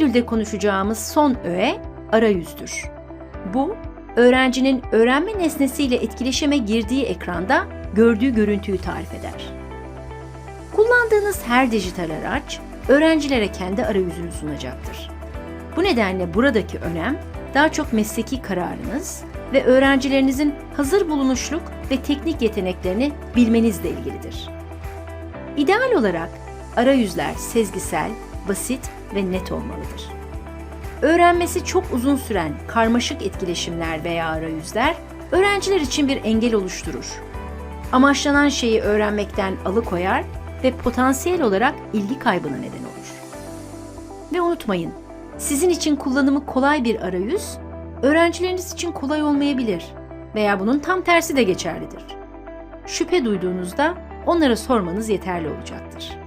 modülde konuşacağımız son öğe arayüzdür. Bu, öğrencinin öğrenme nesnesiyle etkileşime girdiği ekranda gördüğü görüntüyü tarif eder. Kullandığınız her dijital araç, öğrencilere kendi arayüzünü sunacaktır. Bu nedenle buradaki önem daha çok mesleki kararınız ve öğrencilerinizin hazır bulunuşluk ve teknik yeteneklerini bilmenizle ilgilidir. İdeal olarak arayüzler sezgisel, basit ve net olmalıdır. Öğrenmesi çok uzun süren karmaşık etkileşimler veya arayüzler öğrenciler için bir engel oluşturur. Amaçlanan şeyi öğrenmekten alıkoyar ve potansiyel olarak ilgi kaybına neden olur. Ve unutmayın, sizin için kullanımı kolay bir arayüz, öğrencileriniz için kolay olmayabilir veya bunun tam tersi de geçerlidir. Şüphe duyduğunuzda onlara sormanız yeterli olacaktır.